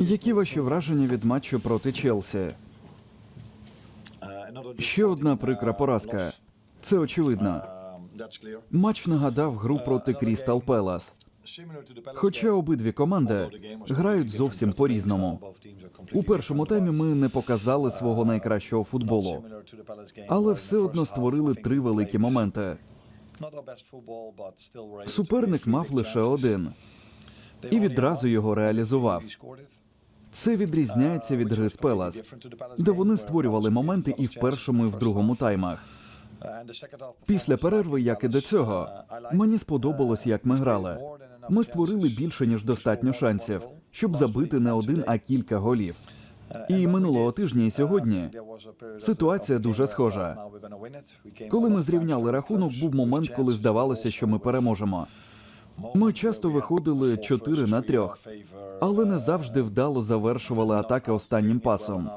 Які ваші враження від матчу проти Челсі? Ще одна прикра поразка. Це очевидно. Матч нагадав гру проти Крістал Пелас. Хоча обидві команди грають зовсім по-різному. У першому таймі ми не показали свого найкращого футболу, але все одно створили три великі моменти. Суперник мав лише один і відразу його реалізував. Це відрізняється від гри з Пелас, де вони створювали моменти і в першому, і в другому таймах. Після перерви, як і до цього, мені сподобалось, як ми грали. Ми створили більше ніж достатньо шансів, щоб забити не один, а кілька голів. І минулого тижня і сьогодні ситуація дуже схожа. Коли ми зрівняли рахунок, був момент, коли здавалося, що ми переможемо. Ми часто виходили 4 на 3, але не завжди вдало завершували атаки останнім пасом.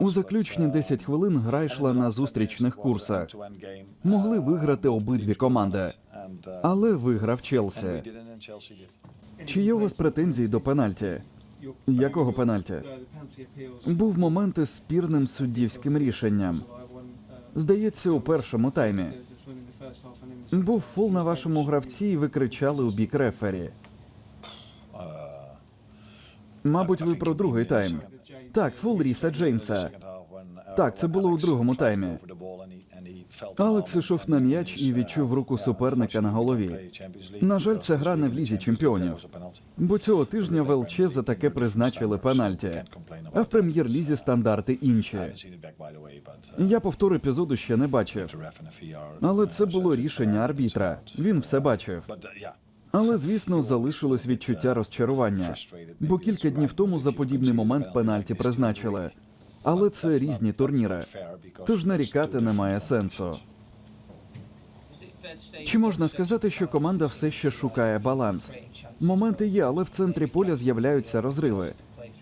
У заключні 10 хвилин гра йшла на зустрічних курсах. Могли виграти обидві команди, але виграв Челсі. Чи є у вас претензії до пенальті? Якого пенальті? Був момент із спірним суддівським рішенням. Здається, у першому таймі. Був фул на вашому гравці, і ви кричали у бік рефері. Мабуть, ви про другий тайм. Так, фул Ріса Джеймса. Так, це було у другому таймі. Алекс ішов на м'яч і відчув руку суперника на голові. На жаль, це гра не в лізі чемпіонів. Бо цього тижня в ЛЧ за таке призначили пенальті. А в прем'єр-лізі стандарти інші. Я повтор епізоду ще не бачив. Але це було рішення арбітра. Він все бачив. Але, звісно, залишилось відчуття розчарування, бо кілька днів тому за подібний момент пенальті призначили. Але це різні турніри. Тож нарікати немає сенсу. Чи можна сказати, що команда все ще шукає баланс? Моменти є, але в центрі поля з'являються розриви,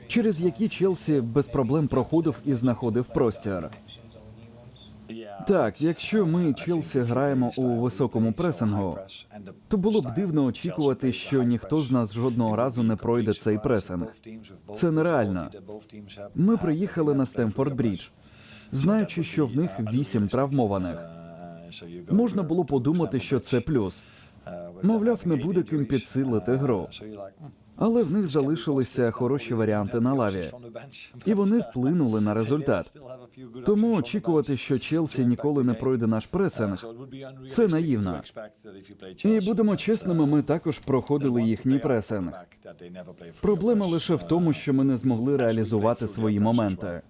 через які Челсі без проблем проходив і знаходив простір. Так, якщо ми Челсі граємо у високому пресингу, то було б дивно очікувати, що ніхто з нас жодного разу не пройде цей пресинг. Це нереально. Ми приїхали на Стемфорд Брідж, знаючи, що в них вісім травмованих. Можна було подумати, що це плюс. Мовляв, не буде ким підсилити гру. Але в них залишилися хороші варіанти на лаві, і вони вплинули на результат. Тому очікувати, що Челсі ніколи не пройде наш пресинг, це наївно. І будемо чесними, ми також проходили їхній пресинг. Проблема лише в тому, що ми не змогли реалізувати свої моменти.